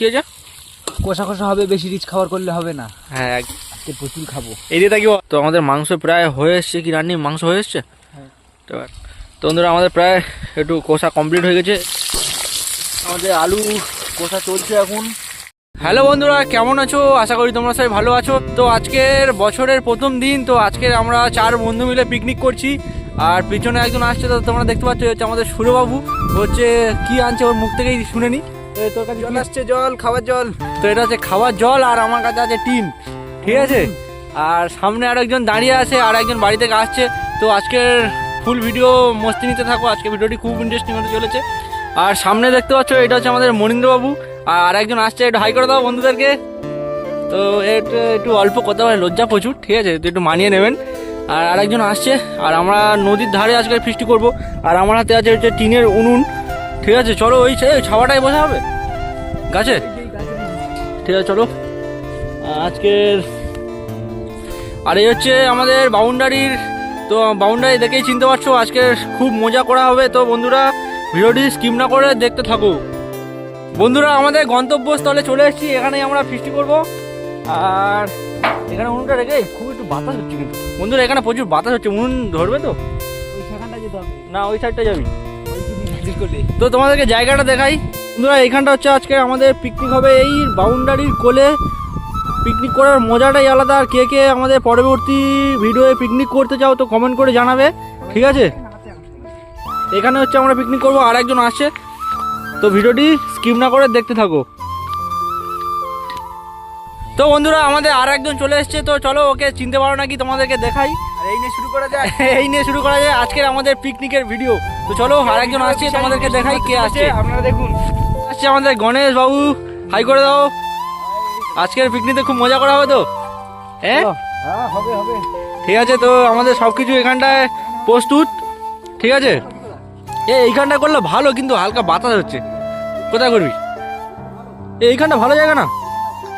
কি হয়েছে কষা কষা হবে বেশি রিচ খাবার করলে হবে না। হ্যাঁ আজকে প্রচুর খাব। এদিকে থাকি তো আমাদের মাংস প্রায় হয়ে এসছে কি রান্নি? মাংস হয়ে এসছে? হ্যাঁ। তো বন্ধুরা আমাদের প্রায় একটু কষা কমপ্লিট হয়ে গেছে। আমাদের আলু কষা চলছে এখন। হ্যালো বন্ধুরা কেমন আছো? আশা করি তোমরা সবাই ভালো আছো। তো আজকের বছরের প্রথম দিন তো আজকের আমরা চার বন্ধু মিলে পিকনিক করছি। আর পিছনে একজন আসছে তো তোমরা দেখতে পাচ্ছ হচ্ছে আমাদের সুরবাবু। হচ্ছে কি আনছে ওর মুখ থেকেই শুনে নি। এ, তোর জল আসছে জল খাবার জল। তো এটা হচ্ছে খাওয়ার জল আর আমার কাছে আছে টিন ঠিক আছে? আর সামনে আর একজন দাঁড়িয়ে আছে আর একজন বাড়ি থেকে আসছে। তো আজকের ফুল ভিডিও মস্তি নিতে থাকো আজকে ভিডিওটি খুব ইন্টারেস্টিং হতে চলেছে। আর সামনে দেখতে পাচ্ছ এটা হচ্ছে আমাদের মনীন্দ্রবাবু। আর একজন আসছে একটু হাই করে দাও বন্ধুদেরকে। তো একটু একটু অল্প কথা হয় লজ্জা প্রচুর ঠিক আছে? তো একটু মানিয়ে নেবেন। আর আরেকজন আসছে আর আমরা নদীর ধারে আজকে ফিস্টি করব। আর আমার হাতে আছে হচ্ছে টিনের উনুন। ঠিক আছে চলো ওই ছাওয়াটাই বসা হবে। গাছে? ঠিক আছে চলো। আজকের আর এই হচ্ছে আমাদের বাউন্ডারির তো বাউন্ডারি দেখেই চিনতে পারছ আজকে খুব মজা করা হবে। তো বন্ধুরা ভিডিওটি স্কিম না করে দেখতে থাকো। বন্ধুরা আমাদের গন্তব্যস্থলে চলে এসেছি এখানেই আমরা ফিস্টি করব। আর এখানে উনুনটা রেখে খুব একটু বাতাস হচ্ছে কিন্তু। বন্ধুরা এখানে প্রচুর বাতাস হচ্ছে উনুন ধরবে তো? ওই সেখানটা যেতে হবে। না ওই সাইডটা যাবি। তো তোমাদেরকে জায়গাটা দেখাই। বন্ধুরা এখানটা হচ্ছে আজকে আমাদের পিকনিক হবে। এই বাউন্ডারির কোলে পিকনিক করার মজাটাই আলাদা। আর কে কে আমাদের পরবর্তী ভিডিওয়ে পিকনিক করতে চাও তো কমেন্ট করে জানাবে। ঠিক আছে? এখানে হচ্ছে আমরা পিকনিক করব। আর একজন আসছে। তো ভিডিওটি স্কিপ না করে দেখতে থাকো। তো বন্ধুরা আমাদের আর একজন চলে এসছে। তো চলো ওকে চিনতে পারো নাকি? তোমাদেরকে দেখাই। এই নিয়ে শুরু করা যায় এই নিয়ে শুরু করা যায় আজকের আমাদের পিকনিকের ভিডিও তো চলো আর একজন আসছে তোমাদেরকে দেখাই কে আসছে। আপনারা দেখুন। আসছে আমাদের গণেশ বাবু হাই করে দাও। আজকের পিকনিকে খুব মজা করা হবে তো? হ্যাঁ? হ্যাঁ হবে হবে। ঠিক আছে তো আমাদের সব কিছু এখানটায় প্রস্তুত ঠিক আছে? এ এইখানটা করলে ভালো কিন্তু হালকা বাতাস হচ্ছে। কোথায় করবি? এইখানটা ভালো জায়গা না?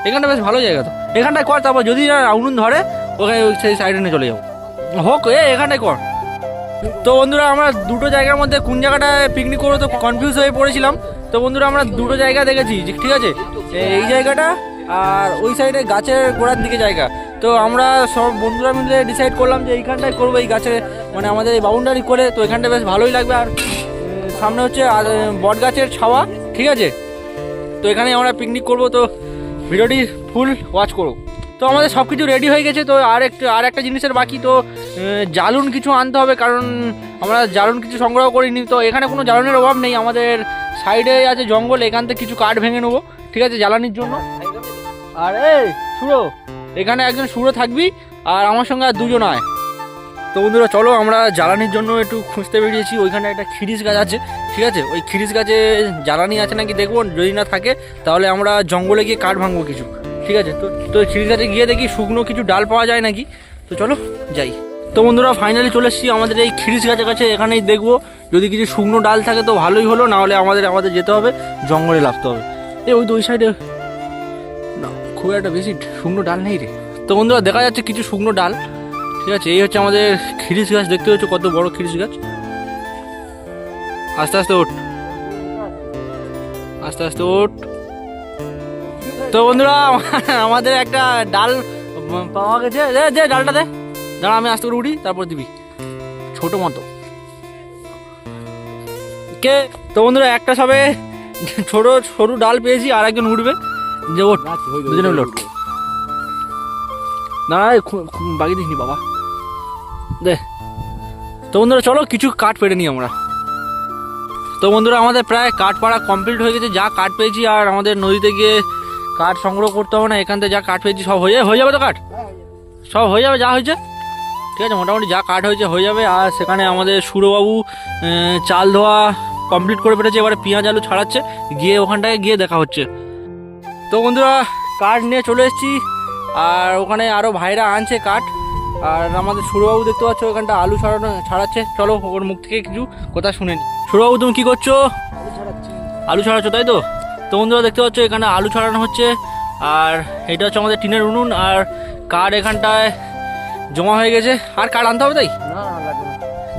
এখানটা বেশ ভালো জায়গা তো। এখানটায় কর তারপর যদি উনুন ধরে ওখানে সেই সাইডে নিয়ে চলে যাব। হোক এ এখানটায় কর। তো বন্ধুরা, আমরা দুটো জায়গার মধ্যে কোন জায়গাটায় পিকনিক করব তো কনফিউজ হয়ে পড়েছিলাম। তো বন্ধুরা, আমরা দুটো জায়গা দেখেছি ঠিক আছে? এই জায়গাটা আর ওই সাইডে গাছের গোড়ার দিকে জায়গা। তো আমরা সব বন্ধুরা মিলে ডিসাইড করলাম যে এইখানটায় করব এই গাছে মানে আমাদের এই বাউন্ডারি করে। তো এখানটা বেশ ভালোই লাগবে। আর সামনে হচ্ছে বট গাছের ছাওয়া, ঠিক আছে? তো এখানে আমরা পিকনিক করব। তো ভিডিওটি ফুল ওয়াচ করো। তো আমাদের সব কিছু রেডি হয়ে গেছে। তো আর একটু, আর একটা জিনিসের বাকি। তো জ্বালুন কিছু আনতে হবে, কারণ আমরা জ্বালুন কিছু সংগ্রহ করিনি, তো এখানে কোনো জ্বালনের অভাব নেই। আমাদের সাইডে আছে জঙ্গল, এখান থেকে কিছু কাঠ ভেঙে নেব, ঠিক আছে, জ্বালানির জন্য। আর এই সুরো এখানে একজন সুরো থাকবি, আর আমার সঙ্গে আর দুজন আয়। তো বন্ধুরা, চলো, আমরা জ্বালানির জন্য একটু খুঁজতে বেরিয়েছি, ওইখানে একটা খিরিস গাছ আছে, ঠিক আছে? ওই খিরিস গাছে জ্বালানি আছে নাকি দেখব, যদি না থাকে, তাহলে আমরা জঙ্গলে গিয়ে কাঠ ভাঙবো কিছু, ঠিক আছে? তো তো খিরিস গাছে গিয়ে দেখি শুকনো কিছু ডাল পাওয়া যায় নাকি? তো চলো, যাই। তো বন্ধুরা ফাইনালি চলে এসেছি আমাদের এই খিরিস গাছের কাছে। এখানেই দেখব, যদি কিছু শুকনো ডাল থাকে তো ভালোই হলো না হলে আমাদের আমাদের যেতে হবে, জঙ্গলে লাগতে হবে। এই ওই তো ওই সাইডে না, খুব একটা বেশি শুকনো ডাল নেই রে। তো বন্ধুরা, দেখা যাচ্ছে কিছু শুকনো ডাল। ঠিক আছে, এই হচ্ছে আমাদের খিরিস গাছ, দেখতে হচ্ছে কত বড় খিরিস গাছ। আস্তে আস্তে ওঠ। আস্তে আস্তে ওঠ। তো বন্ধুরা, আমাদের একটা ডাল পাওয়া গেছে। দে, ডালটা দে। দাঁড়া আমি আস্তে করে উঠি তারপর দিবি। ছোট মতো। কে? তো বন্ধুরা একটা সবে ছোট সরু ডাল পেয়েছি আর একজন উঠবে। যে ওঠ দুজনে মিলে ওঠ। না বাকি দিসনি বাবা। দে। তো বন্ধুরা চলো কিছু কাঠ পেড়ে নিই আমরা। তো বন্ধুরা আমাদের প্রায় কাঠ পাড়া কমপ্লিট হয়ে গেছে। যা কাঠ পেয়েছি আর আমাদের নদীতে গিয়ে কাঠ সংগ্রহ করতে হবে না। এখান থেকে যা কাঠ পেয়েছি সব হয়ে যাবে হয়ে যাবে তো কাঠ? সব হয়ে যাবে যা হয়েছে? ঠিক আছে, মোটামুটি যা কাঠ হয়েছে, হয়ে যাবে। আর সেখানে আমাদের সুরবাবু চাল ধোয়া কমপ্লিট করে ফেলেছে, এবারে পেঁয়াজ আলু ছাড়াচ্ছে। গিয়ে ওখানটায় গিয়ে দেখা হচ্ছে। তো বন্ধুরা, কাঠ নিয়ে চলে এসেছি। আর ওখানে আরও ভাইরা আনছে কাঠ। আর আমাদের সুরবাবু দেখতে পাচ্ছ, ওখানটা আলু ছাড়ানো, ছাড়াচ্ছে। চলো, ওর মুখ থেকে কিছু কথা শুনে নি। সুরবাবু, তুমি কী করছ? আলু ছাড়াচ্ছ, তাই তো? তো বন্ধুরা, দেখতে পাচ্ছ, এখানে আলু ছাড়ানো হচ্ছে। আর এটা হচ্ছে আমাদের টিনের উনুন। আর কাঠ এখানটায় জমা হয়ে গেছে। আর কাঠ আনতে হবে তাই?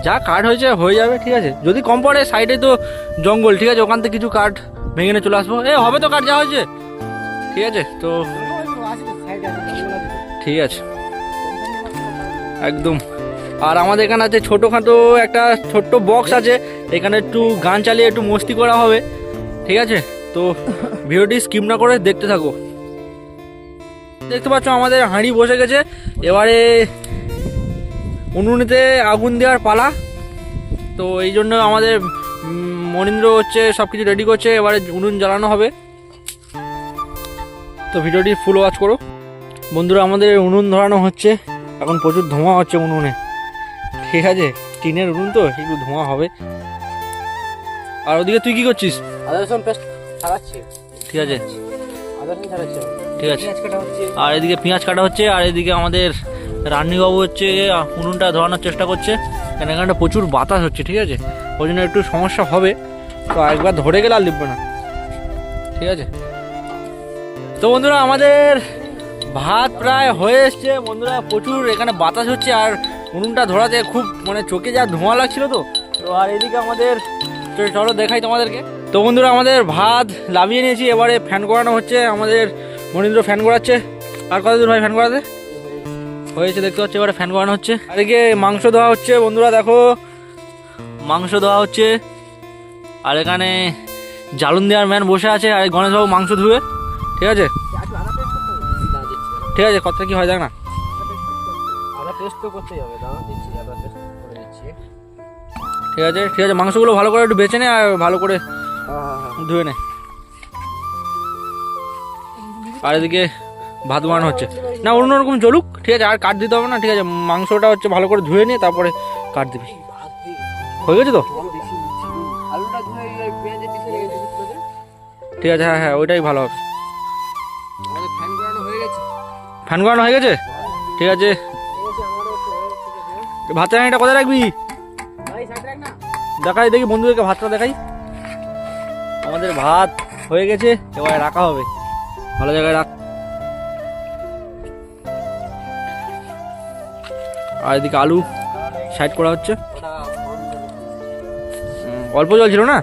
যা কাঠ হয়েছে হয়ে যাবে ঠিক আছে। যদি কম পড়ে সাইডে তো জঙ্গল ঠিক আছে? ওখান থেকে কিছু কাঠ ভেঙে নিয়ে চলে আসব। এ হবে তো কাঠ যা হয়েছে। ঠিক আছে তো ঠিক আছে। একদম। আর আমাদের এখানে আছে ছোটোখাটো একটা ছোট্ট বক্স আছে। এখানে একটু গান চালিয়ে একটু মস্তি করা হবে। ঠিক আছে? তো ভিডিওটি স্কিপ না করে দেখতে থাকো। দেখতে পাচ্ছ আমাদের হাঁড়ি বসে গেছে। এবারে উনুনেতে আগুন দেওয়ার পালা। তো এই জন্য আমাদের মনীন্দ্র হচ্ছে সব কিছু রেডি করছে এবারে উনুন জ্বালানো হবে। তো ভিডিওটি ফুল ওয়াচ করো। বন্ধুরা আমাদের উনুন ধরানো হচ্ছে। এখন প্রচুর ধোঁয়া হচ্ছে উনুনে। ঠিক আছে টিনের উনুন তো একটু ধোঁয়া হবে। আর ওদিকে তুই কি করছিস? আদা রসুন পেস্ট ছাড়াচ্ছে ঠিক আছে। আদা রসুন ছাড়াচ্ছে ঠিক আছে। আর এদিকে পেঁয়াজ কাটা হচ্ছে, আর এদিকে আমাদের রান্নিবাবু হচ্ছে উনুনটা ধরানোর চেষ্টা করছে। কেন এখানটা প্রচুর বাতাস হচ্ছে, ঠিক আছে? ওই জন্য একটু সমস্যা হবে। তো একবার ধরে গেলে আর লিখবে না। ঠিক আছে? তো বন্ধুরা, আমাদের ভাত প্রায় হয়ে এসছে। বন্ধুরা, প্রচুর এখানে বাতাস হচ্ছে, আর উনুনটা ধরাতে খুব মানে চোখে যা ধোঁয়া লাগছিল তো। তো আর এদিকে আমাদের, চলো দেখাই তোমাদেরকে। তো বন্ধুরা, আমাদের ভাত লাভিয়ে নিয়েছি। এবারে ফ্যান করানো হচ্ছে আমাদের মনীন্দ্র ফ্যান করাচ্ছে আর কত দূর ভাই ফ্যান করাতে হয়েছে, দেখতে পাচ্ছি, এবারে ফ্যান করানো হচ্ছে। আর এদিকে মাংস ধোয়া হচ্ছে, বন্ধুরা দেখো। মাংস ধোয়া হচ্ছে। আর এখানে জালুন দেওয়ার ম্যান বসে আছে, আর গণেশবাবু মাংস ধুয়ে। ঠিক আছে? ঠিক আছে কথা কি হয় দেখ না ঠিক আছে ঠিক আছে, মাংসগুলো ভালো করে একটু বেছে নে আর ভালো করে ধুয়ে নে। আর এদিকে ভাত বানানো হচ্ছে। না, অন্য রকম জ্বলুক, ঠিক আছে, আর কাট দিতে হবে না, ঠিক আছে, মাংসটা হচ্ছে ভালো করে ধুয়ে নিয়ে তারপরে কাট দিবি। হয়ে গেছে তো? ঠিক আছে হ্যাঁ হ্যাঁ ওইটাই ভালো হবে। ফ্যান করানো হয়ে গেছে? ঠিক আছে। ভাতের হাঁড়িটা কোথায় রাখবি? দেখাই, দেখি বন্ধুদেরকে ভাতটা দেখাই। আমাদের ভাত হয়ে গেছে, এবার রাখা হবে। ভালো জায়গায় রাখ। আর এদিকে আলু সাইড করা হচ্ছে। অল্প জল ছিল না?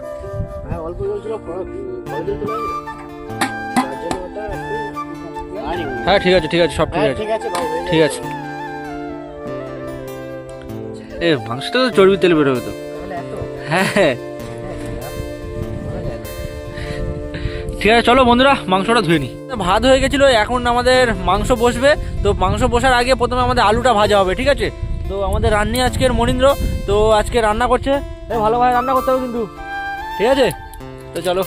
হ্যাঁ ঠিক আছে ঠিক আছে, সব ঠিক আছে। ঠিক আছে। ভাই ঠিক আছে এ, মাংসটা তো চর্বি তেল বেরোবে তো। হ্যাঁ হ্যাঁ। ঠিক আছে, চলো বন্ধুরা, মাংসটা ধুয়ে নিই। ভাত হয়ে গেছিল, এখন আমাদের মাংস বসবে। তো মাংস বসার আগে প্রথমে আমাদের আলুটা ভাজা হবে, ঠিক আছে? তো আমাদের রান্নি আজকের মনীন্দ্র, তো আজকে রান্না করছে। ভালোভাবে রান্না করতে হবে কিন্তু। ঠিক আছে? তো চলো।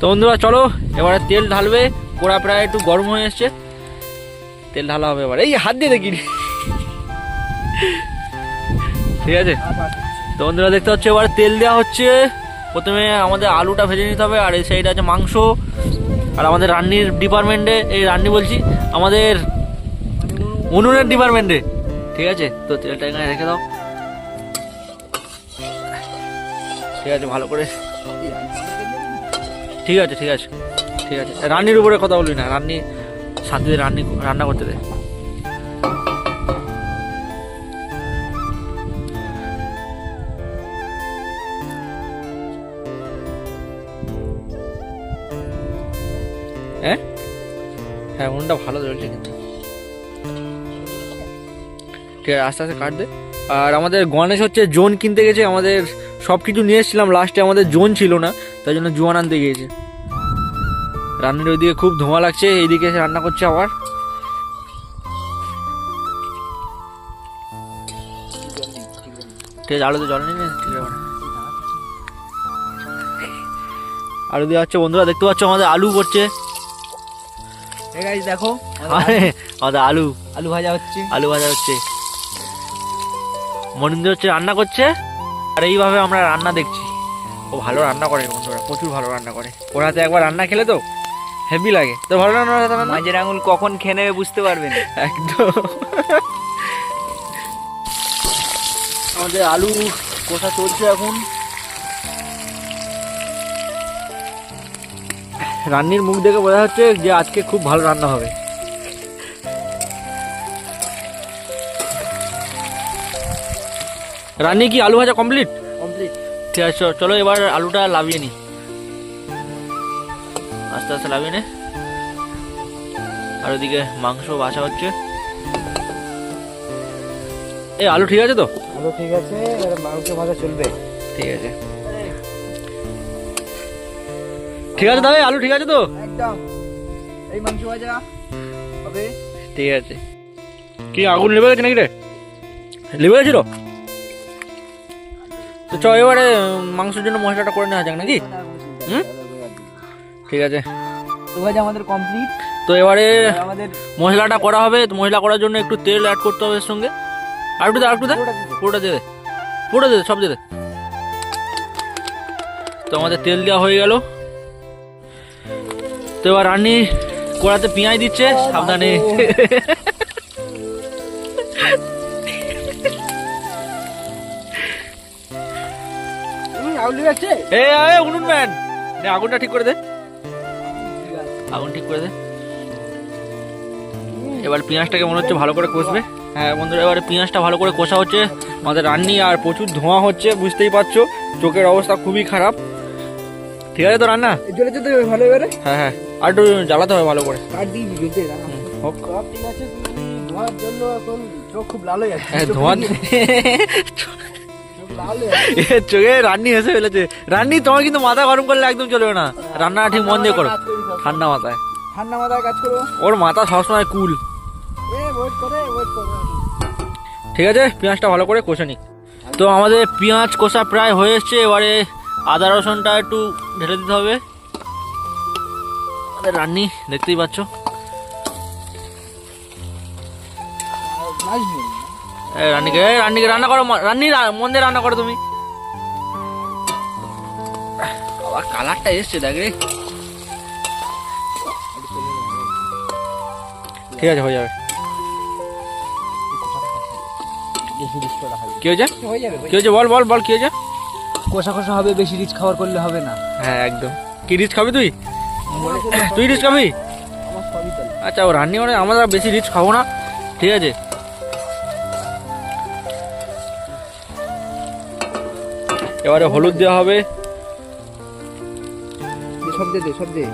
তো বন্ধুরা, চলো, এবারে তেল ঢালবে। কোড়া প্রায় একটু গরম হয়ে এসছে। তেল ঢালা হবে এবার। এই, হাত দিয়ে দেখি ঠিক আছে? তো বন্ধুরা, দেখতে হচ্ছে এবার তেল দেওয়া হচ্ছে। প্রথমে আমাদের আলুটা ভেজে নিতে হবে, আর এই সাইডে আছে মাংস। আর আমাদের রান্নির ডিপার্টমেন্টে এই রান্নি বলছি, আমাদের উনুনের ডিপার্টমেন্টে ঠিক আছে? তো তেলটা এখানে রেখে দাও। ঠিক আছে, ভালো করে। ঠিক আছে ঠিক আছে ঠিক আছে। রান্নির উপরে কথা বলবি না, রান্নি শান্তিতে রান্নি, রান্না করতে দে। হ্যাঁ উনুনটা ভালো চলছে কিন্তু। ঠিক আছে, আস্তে আস্তে কাটবে আর আমাদের গণেশ হচ্ছে জোন কিনতে গেছে, আমাদের সব কিছু নিয়ে এসেছিলাম। লাস্টে আমাদের জোন ছিল না, তাই জন্য জোয়ান আনতে গিয়েছে। রান্নার ওইদিকে খুব ধোঁয়া লাগছে, এইদিকে এসে রান্না করছে আবার। ঠিক আছে, আলুতে জল নিয়ে আলু দেওয়া হচ্ছে, বন্ধুরা দেখতে পাচ্ছ আমাদের আলু করছে। গাইস দেখো আরে, আমাদের আলু। আলু ভাজা হচ্ছে। আলু ভাজা হচ্ছে। মনিন্দ্র হচ্ছে রান্না করছে আর এইভাবে আমরা রান্না দেখছি। ও ভালো রান্না করে বন্ধুরা প্রচুর ভালো রান্না করে। ওর হাতে একবার রান্না খেলে তো হেভি লাগে। তো ভালো রান্না হাতে মাঝের আঙুল কখন খেয়ে নেবে বুঝতে পারবেন একদম। আমাদের আলু কষা চলছে এখন। রান্নির মুখ দেখে বোঝা যাচ্ছে যে আজকে খুব ভালো রান্না হবে। রান্নি কি আলু ভাজা কমপ্লিট কমপ্লিট ঠিক আছে চলো এবার আলুটা লাভিয়ে নি। আস্তে আস্তে লাভিয়ে নে। আর ওদিকে মাংস বাছা হচ্ছে। এই আলু ঠিক আছে তো? আলু ঠিক আছে মাংস ভাজা চলবে। ঠিক আছে। ঠিক আছে দাদা আলু ঠিক আছে তো? একদম। এই মাংস ভাজা। হবে ঠিক আছে। কি আগুন লেবে গেছে নাকি রে? লেবে গেছিল? তো চ এবারে মাংসের জন্য মশলাটা করে নেওয়া যাক নাকি? হুম? ঠিক আছে। তো ভাজা আমাদের কমপ্লিট তো এবারে আমাদের মশলাটা করা হবে। তো মশলা করার জন্য একটু তেল অ্যাড করতে হবে এর সঙ্গে। আর একটু দে আর একটু দে। পুরোটা দিয়ে দে। পুরোটা দে সব দিয়ে দে। তো আমাদের তেল দেওয়া হয়ে গেল। তো এবার রান্নি কড়াতে পেঁয়াজ দিচ্ছে সাবধানে। উনুন ম্যান। আগুনটা ঠিক করে দে। আগুন ঠিক করে দে। এবার পেঁয়াজটাকে মনে হচ্ছে ভালো করে কষবে। হ্যাঁ বন্ধুরা এবারে পেঁয়াজটা ভালো করে কষা হচ্ছে। আমাদের রান্নি আর প্রচুর ধোঁয়া হচ্ছে বুঝতেই পারছ। চোখের অবস্থা খুবই খারাপ। ঠিক আছে তো রান্না? জ্বলে যেতে হবে ভালো এবারে হ্যাঁ হ্যাঁ। আর একটু জ্বালাতে হবে ভালো করে। কাট দিয়ে জ্বলতে সব ঠিক আছে ধোয়ার জন্য এখন চোখ খুব লাল হয়ে যাচ্ছে। চোখ রান্নি হেসে ফেলেছে। রান্নি তোমার কিন্তু মাথা গরম করলে একদম চলবে না। রান্না ঠিক মন দিয়ে করো। ঠান্ডা মাথায়। ঠান্ডা মাথায় কাজ করো। ওর মাথা সবসময় কুল। ঠিক আছে পেঁয়াজটা ভালো করে কষে নিক। তো আমাদের পেঁয়াজ কষা প্রায় হয়ে এসছে এবারে আদা রসুনটা একটু ঢেলে দিতে হবে। রান্নি, দেখতেই পাচ্ছ। রান্নিকে রান্নিকে রান্না করো রান্নি মন দিয়ে রান্না করো তুমি। বাবা, কালারটা এসছে, দেখ রে। ঠিক আছে, হয়ে যাবে। কি হয়েছে? কি হয়েছে? বল বল বল, কি হয়েছে? কষা কষা হবে বেশি রিচ খাবার করলে হবে না। হ্যাঁ একদম। কি রিচ খাবি তুই? তুই রিচ খাবি? আচ্ছা ও রান্নি মানে আমরা বেশি রিচ খাব না। ঠিক আছে। এবারে হলুদ দেওয়া হবে। সব দে দে সব দে।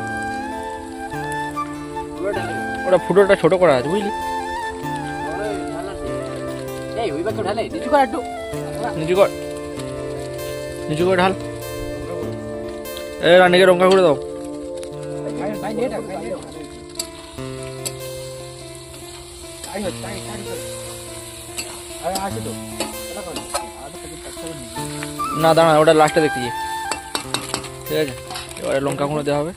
ওটা ফুটোটা ছোট করা আছে বুঝলি? কর একটু। নিচু কর। নিচু করে ঢাল। এ রান্নিকে রঙ্কা করে দাও। নে দাঁড়া ওটা লাস্টে দেখতেছি ঠিক আছে এবারে লঙ্কা গুঁড়ো দেওয়া হবে।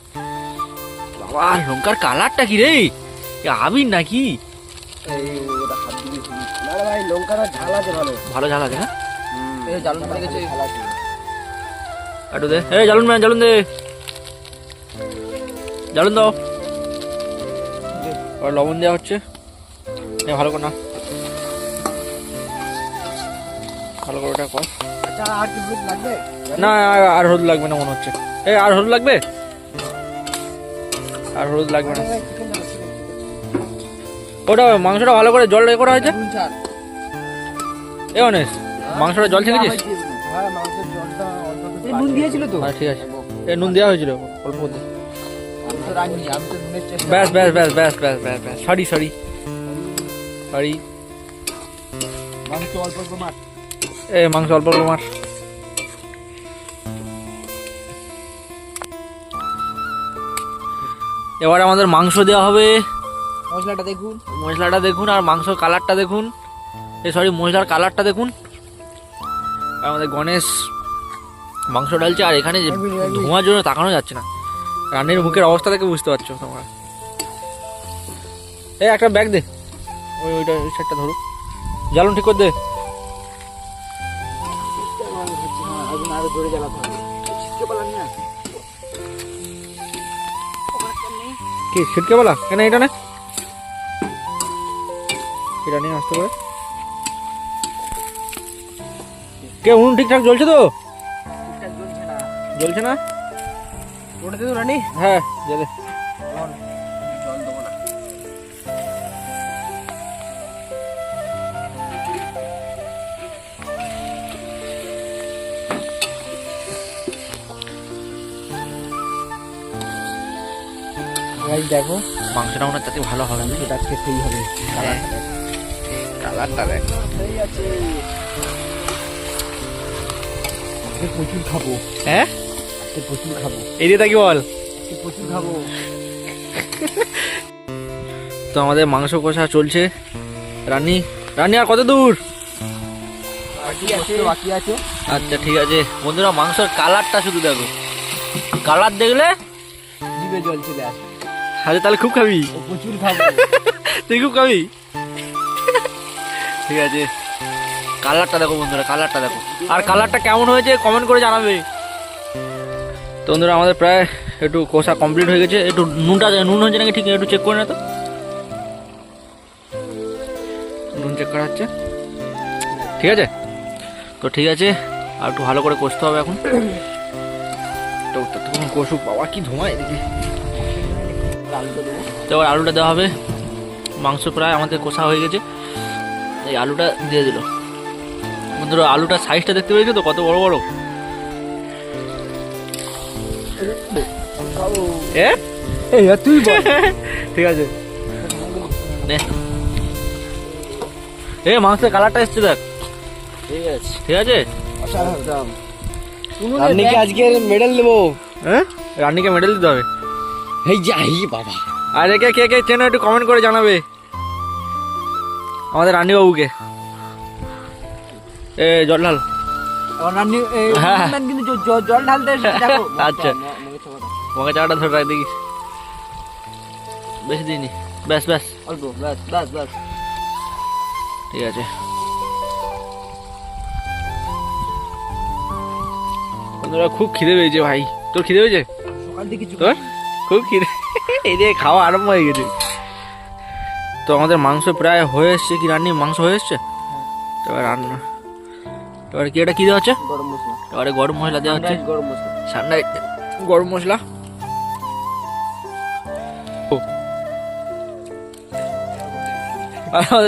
বাবা লঙ্কার কালারটা কি রে? আবির নাকি? ঝাল ভালো। ভালো ঝাল আছে হ্যাঁ এই গেছে। একটু দে। এই জ্বালুন ম্যান জ্বালুন দে। জ্বালুন দাও। আর লবণ দেওয়া হচ্ছে। এ ভালো করে না ভালো করে ওটা কর। আচ্ছা আর কি হলুদ লাগবে? না আর- হলুদ লাগবে না মনে হচ্ছে। এ আর হলুদ লাগবে? আর হলুদ লাগবে না। ওটা মাংসটা ভালো করে জল করা হয়েছে? এ অনেস মাংসটা জল ছেঁকেছিস? হ্যাঁ মাংসের জলটা নুন দিয়েছিল তো? হ্যাঁ ঠিক আছে। এ নুন দেওয়া হয়েছিল। অল্প চেষ্টা ব্যাস ব্যাস ব্যাস ব্যাস ব্যাস ব্যাস ব্যাস। Sorry sorry. সরি। মাংস অল্প অল্প এ মাংস অল্প অল্প মার। এবার আমাদের মাংস দেওয়া হবে। মশলাটা দেখুন। মশলাটা দেখুন আর মাংস কালারটা দেখুন। এ সরি মশলার কালারটা দেখুন। আর আমাদের গণেশ মাংস ডালছে আর এখানে যে ধোঁয়ার জন্য তাকানো যাচ্ছে না। রান্নির মুখের অবস্থা থেকে বুঝতে পারছ তোমরা। এই একটা ব্যাগ দে। ওই ওইটা ওই সাইডটা ধরুক জ্বালুন ঠিক করে দে। কি ছিটকে বলা? কেন এটা না? এটা নিয়ে আসতে পারে। কে উনুন ঠিকঠাক জ্বলছে তো? জ্বলছে না? ওটা রানি। হ্যাঁ জ্বলে। জল দেবো না দেখো। মাংসটা মনে হয় তাতে ভালো হবে না? সেটা খেতেই হবে। হ্যাঁ। কালারটা দেখ। আজকে প্রচুর খাব। হ্যাঁ? আজকে প্রচুর খাব। এদিকে বল। প্রচুর খাব। তো আমাদের মাংস কষা চলছে। রানী রানী আর কত দূর? বাকি আছে। আচ্ছা ঠিক আছে। বন্ধুরা মাংসের কালারটা শুধু দেখো। কালার দেখলে জিভে জল চলে আসে। আরে তাহলে খুব খাবি? প্রচুর খাব। তুই খুব খাবি? ঠিক আছে। কালারটা দেখো বন্ধুরা কালারটা দেখো। আর কালারটা কেমন হয়েছে কমেন্ট করে জানাবে। তো বন্ধুরা, আমাদের প্রায় একটু কষা কমপ্লিট হয়ে গেছে। একটু নুনটা নুন হচ্ছে নাকি ঠিক একটু চেক করে না তো। নুন চেক করা হচ্ছে। ঠিক আছে? তো ঠিক আছে, আর একটু ভালো করে কষতে হবে এখন। তো ততক্ষণ কষুক, বাবা, কি ধোঁয়া এদিকে। তো আলুটা দেওয়া হবে। মাংস প্রায় আমাদের কষা হয়ে গেছে। এই আলুটা দিয়ে দিল। বন্ধুরা আলুটা সাইজটা দেখতে পেয়েছ তো? কত বড় বড়? এ? এই তুই বল। ঠিক আছে। নে এ মাংসের কালারটা এসছে দেখ। ঠিক আছে। ঠিক আছে? রান্নিকে আজকে মেডেল দেবো। হ্যাঁ রান্নিকে মেডেল দিতে হবে? এই যাই বাবা। আর একে কে কে চেনো একটু কমেন্ট করে জানাবে। আমাদের রান্নি বাবুকে এ জল জল ঢালতে এসে আচ্ছা। চাটা ধরে রাখ বেশি দিইনি। ব্যাস ব্যাস। অল্প ব্যাস ব্যাস ব্যাস। ঠিক আছে। বন্ধুরা খুব খিদে পেয়েছে ভাই। তোর খিদে পেয়েছে? সকাল তোর? খুব খিদে। এই যে খাওয়া আরম্ভ হয়ে গেছে। তো আমাদের মাংস প্রায় হয়ে এসছে কি রান্নি মাংস হয়ে এসছে? এবার রান্না এবারে কি এটা কি দেওয়া হচ্ছে? গরম মশলা। এবারে গরম মশলা দেওয়া হচ্ছে। গরম মশলা। ঠান্ডায় গরম মশলা।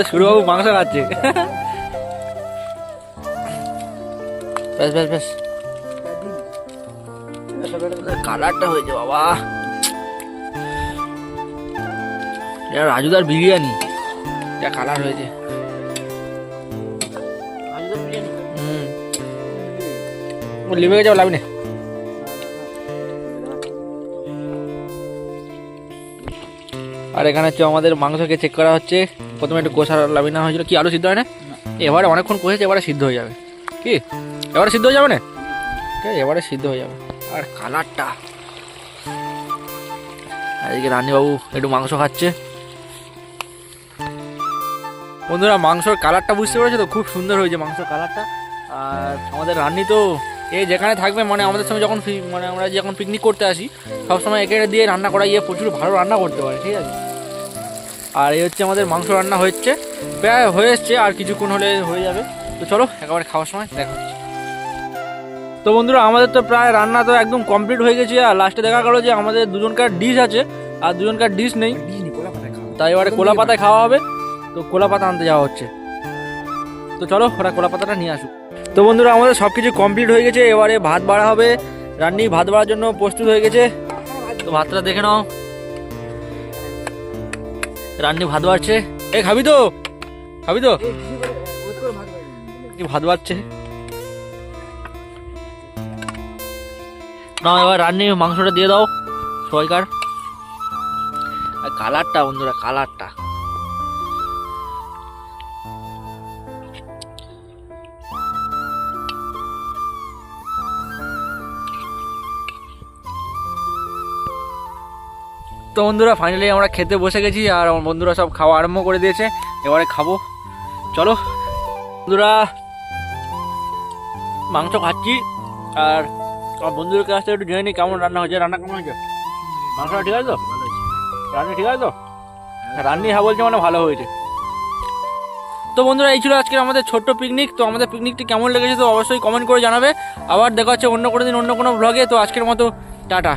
সুরবাবু মাংস খাচ্ছে। ব্যাস ব্যাস ব্যাস। কালারটা হয়েছে বাবা। এটা রাজুদার বিরিয়ানি। যা কালার হয়েছে। লিভে গেছে লাভ নেই আর এখানে হচ্ছে আমাদের মাংসকে চেক করা হচ্ছে। প্রথমে একটু কষা লাভিনা হয়েছিল। কি আলু সিদ্ধ হয় না? এবারে অনেকক্ষণ কষেছে এবারে সিদ্ধ হয়ে যাবে। কি? এবারে সিদ্ধ হয়ে যাবে না? ঠিক আছে এবারে সিদ্ধ হয়ে যাবে। আর কালারটা। আজকে রানীবাবু একটু মাংস খাচ্ছে। বন্ধুরা মাংসর কালারটা বুঝতে পেরেছ তো? খুব সুন্দর হয়েছে মাংসর কালারটা। আর আমাদের রান্নি তো এ যেখানে থাকবে মানে আমাদের সঙ্গে যখন মানে আমরা যখন পিকনিক করতে আসি, সবসময় একে দিয়ে রান্না করা ইয়ে প্রচুর ভালো রান্না করতে পারে, ঠিক আছে? আর এই হচ্ছে আমাদের মাংস রান্না হচ্ছে। প্রায় হয়ে এসছে, আর কিছুক্ষণ হলে হয়ে যাবে। তো চলো, একেবারে খাওয়ার সময় দেখা হচ্ছে। তো বন্ধুরা, আমাদের তো প্রায় রান্না তো একদম কমপ্লিট হয়ে গেছে, আর লাস্টে দেখা গেলো যে আমাদের দুজনকার ডিশ আছে, আর দুজনকার ডিশ নেই। তাই এবারে কোলা পাতায় খাওয়া হবে। তো কোলা পাতা আনতে যাওয়া হচ্ছে। তো চলো, ওরা কোলা পাতাটা নিয়ে আসুক। তো বন্ধুরা, আমাদের সব কিছু কমপ্লিট হয়ে গেছে। এবারে ভাত বাড়া হবে। রান্নি ভাত বাড়ার জন্য প্রস্তুত হয়ে গেছে। তো ভাতটা দেখে নাও। রান্নি ভাত বাড়ছে। এ, খাবি তো? খাবি তো? ভাত বাড়ছে। না এবার রান্নি মাংসটা দিয়ে দাও সবাইকার আর কালারটা বন্ধুরা, কালারটা। তো বন্ধুরা ফাইনালি আমরা খেতে বসে গেছি আর আমার বন্ধুরা সব খাওয়া আরম্ভ করে দিয়েছে। এবারে খাব। চলো। বন্ধুরা, মাংস খাচ্ছি আর আমার বন্ধুদের কাছ থেকে একটু জেনে নিই কেমন রান্না হয়েছে। রান্না কেমন হয়েছে? মাংসটা ঠিক আছে তো? রান্না ঠিক আছে তো? রান্নি হ্যাঁ বলছে মানে ভালো হয়েছে। তো বন্ধুরা, এই ছিল আজকের আমাদের ছোট্ট পিকনিক তো আমাদের পিকনিকটি কেমন লেগেছে তো অবশ্যই কমেন্ট করে জানাবে। আবার দেখা হচ্ছে অন্য কোনো দিন, অন্য কোনো ব্লগে তো আজকের মতো, টাটা।